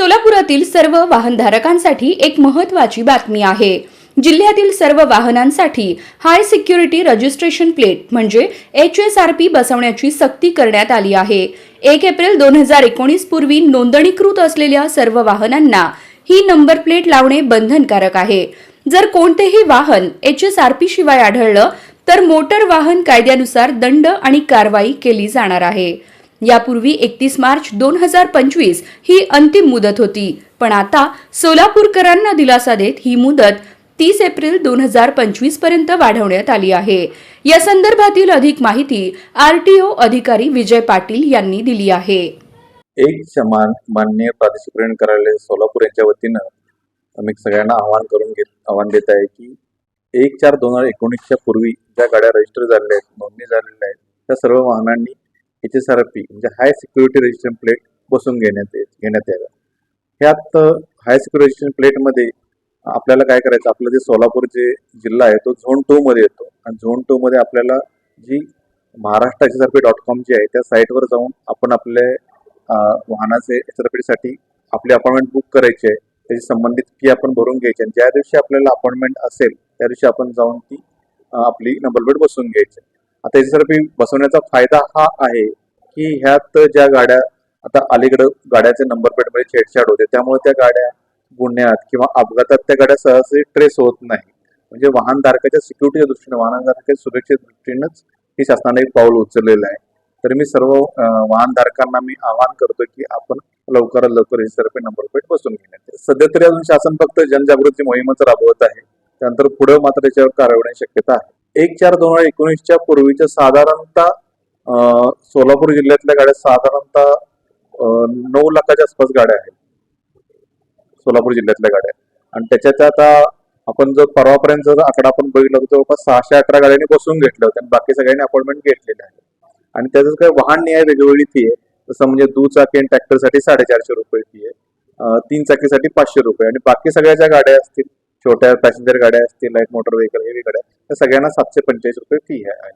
सोलापुरातील सर्व वाहनधारकांसाठी एक महत्त्वाची बातमी आहे. जिल्ह्यातील सर्व वाहनांसाठी हाय सिक्युरिटी रजिस्ट्रेशन प्लेट म्हणजे एच एस आर पी बसवण्याची सक्ती करण्यात आली आहे. एक एप्रिल दोन हजार एकोणीस पूर्वी नोंदणीकृत असलेल्या सर्व वाहनांना ही नंबर प्लेट लावणे बंधनकारक आहे. जर कोणतेही वाहन एच एस आर पी शिवाय आढळलं तर मोटर वाहन कायद्यानुसार दंड आणि कारवाई केली जाणार आहे. यापूर्वी एकतीस मार्च दोन हजार पंचवीस ही अंतिम मुदत होती. पण आता सोलापूरकरांना दिलासा देत ही मुदत तीस एप्रिल दोन हजार पंचवीसपर्यंत वाढवण्यात आली आहे. या संदर्भातील अधिक माहिती आरटीओ अधिकारी विजय पाटील यांनी दिली आहे. एक समान मान्य प्रादेशिक प्रेरण कार्यालय सोलापूर यांच्या वतीनं आम्ही सगळ्यांना आवाहन करून घेत आव्हान देत आहे की एक चार दोन हजार एकोणीसच्या पूर्वी ज्या गाड्या रजिस्टर झालेल्या आहेत नोंदणी झालेल्या आहेत त्या सर्व वाहनांनी एच एस आर पी म्हणजे हाय सिक्युरिटी रजिस्ट्रेशन प्लेट बसून घेण्यात घेण्यात याव्या ह्यात हाय सिक्युरिटी रजिस्ट्रेशन प्लेटमध्ये आपल्याला काय करायचं? आपलं जे सोलापूर जे जिल्हा आहे तो झोन टू मध्ये येतो. आणि झोन टू मध्ये आपल्याला जी Maharashtra H S R P dot com जी आहे त्या साईटवर जाऊन आपण आपले वाहनाचे एच आरसाठी आपली अपॉइंटमेंट बुक करायची आहे. त्याची संबंधित फी आपण भरून घ्यायची आणि ज्या दिवशी आपल्याला अपॉइंटमेंट असेल त्या दिवशी आपण जाऊन ती आपली नंबर प्लेट बसून घ्यायची आता एच बसवण्याचा फायदा हा आहे की ह्यात ज्या गाड्या आता अलीकडं गाड्याचे नंबर प्लेटमध्ये छेडछाड होते त्यामुळे त्या गाड्या गुन्ह्यात किंवा अपघातात त्या गाड्या सहज ट्रेस होत नाही. म्हणजे वाहनधारकाच्या सिक्युरिटीच्या दृष्टीने वाहनधारकाच्या सुरक्षेच्या दृष्टीनेच हे शासनाने एक पाऊल उचललेलं आहे. तर मी सर्व वाहनधारकांना मी आवाहन करतो की आपण लवकरात लवकर हे सर्व नंबर प्लेट बसून घेण्यात सध्या तरी अजून शासन फक्त जनजागृती मोहीमच राबवत आहे. त्यानंतर पुढे मात्र त्याच्यावर कारवाई शक्यता आहे. एक चार दोन हजार एकोणीसच्या पूर्वीच्या साधारणतः सोलापूर जिल्ह्यातल्या गाड्या साधारणतः नऊ लाखाच्या आसपास गाड्या आहेत. सोलापूर जिल्ह्यातल्या गाड्या. आणि त्याच्यात आता आपण जर परवापर्यंत जर आकडा आपण बघितला तर जवळपास सहाशे अकरा गाड्यांनी बसून घेतलं होत्या आणि बाकी सगळ्यांनी अपॉइंटमेंट घेतलेले आहे. आणि त्याचं काय वाहन न्याय वेगवेगळी फी आहे. जसं म्हणजे दुचाकी आणि ट्रॅक्टरसाठी साडेचारशे रुपये फी आहे. तीन चाकीसाठी पाचशे रुपये. आणि बाकी सगळ्या ज्या गाड्या असतील छोट्या पॅसेंजर गाड्या असतील लाइट मोटर व्हेकल हेवी गाड्या त्या सगळ्यांना सातशे पंचेचाळीस रुपये फी आहे.